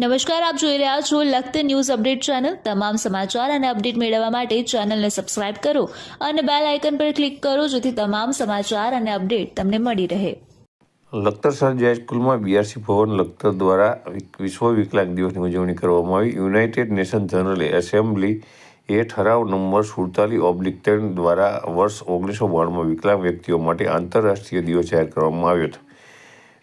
નમસ્કાર, આપ જોઈ રહ્યા છો લખત ન્યૂઝ અપડેટ ચેનલ. તમામ સમાચાર અને અપડેટ મેળવવા માટે ચેનલને સબસ્ક્રાઇબ કરો અને બેલ આઇકન પર ક્લિક કરો જેથી તમામ સમાચાર અને અપડેટ તમને મળી રહે. લખતર સરજી હાઈસ્કૂલમાં બીઆરસી ભવન લખતર દ્વારા વિશ્વ વિકલાંગ દિવસની ઉજવણી કરવામાં આવી. યુનાઇટેડ નેશન જનરલ એસેમ્બલી એ ઠરાવ નંબર સુડતાલીસ ઓબ્લિક ત્રણ દ્વારા વર્ષ ઓગણીસો બાણુંમાં વિકલાંગ વ્યક્તિઓ માટે આંતરરાષ્ટ્રીય દિવસ જાહેર કરવામાં આવ્યો હતો.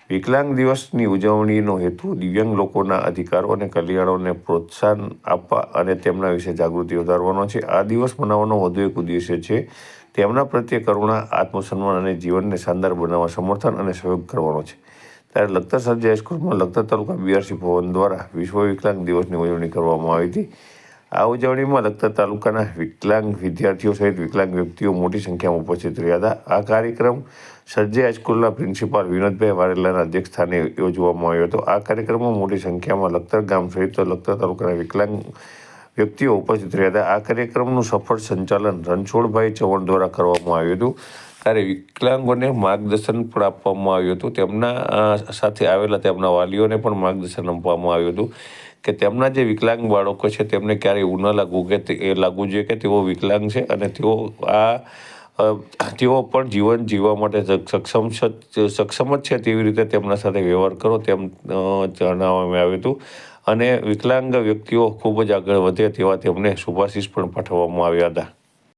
વિકલાંગ દિવસની ઉજવણીનો હેતુ દિવ્યાંગ લોકોના અધિકારો અને કલ્યાણોને પ્રોત્સાહન આપવા અને તેમના વિશે જાગૃતિ વધારવાનો છે. આ દિવસ મનાવવાનો વધુ એક ઉદ્દેશ્ય છે તેમના પ્રત્યે કરુણા, આત્મસન્માન અને જીવનને શાનદાર બનાવવા, સમર્થન અને સહયોગ કરવાનો છે. ત્યારે લખતર સરજી હાઈસ્કૂલમાં લખતર તાલુકા બીઆરસી ભવન દ્વારા વિશ્વ વિકલાંગ દિવસની ઉજવણી કરવામાં આવી હતી. આ ઉજવણીમાં લખતર તાલુકાના વિકલાંગ વિદ્યાર્થીઓ સહિત વિકલાંગ વ્યક્તિઓ મોટી સંખ્યામાં ઉપસ્થિત રહ્યા હતા. આ કાર્યક્રમ સજ્જે હાઈસ્કૂલના પ્રિન્સિપાલ વિનોદભાઈ વારેલાના અધ્યક્ષસ્થાને યોજવામાં આવ્યો હતો. આ કાર્યક્રમમાં મોટી સંખ્યામાં લખતર ગામ સહિત લખતર તાલુકાના વિકલાંગ વ્યક્તિઓ ઉપસ્થિત રહ્યા હતા. આ કાર્યક્રમનું સફળ સંચાલન રણછોડભાઈ ચૌહાણ દ્વારા કરવામાં આવ્યું હતું. ત્યારે વિકલાંગોને માર્ગદર્શન પણ આપવામાં આવ્યું હતું. તેમના સાથે આવેલા તેમના વાલીઓને પણ માર્ગદર્શન આપવામાં આવ્યું હતું. કે તેમના જે વિકલાંગ બાળકો છે, તેમને ક્યારેય એવું ન લાગવું કે એ લાગવું જોઈએ કે તેઓ વિકલાંગ છે અને તેઓ આ તેઓ પણ જીવન જીવવા માટે સક્ષમ સક્ષમ જ છે તેવી રીતે તેમના સાથે વ્યવહાર કરો તેમ જણાવવામાં આવ્યું હતું. અને વિકલાંગ વ્યક્તિઓ ખૂબ જ આગળ વધે તેવા તેમને શુભાશીષ પણ પાઠવવામાં આવ્યા હતા.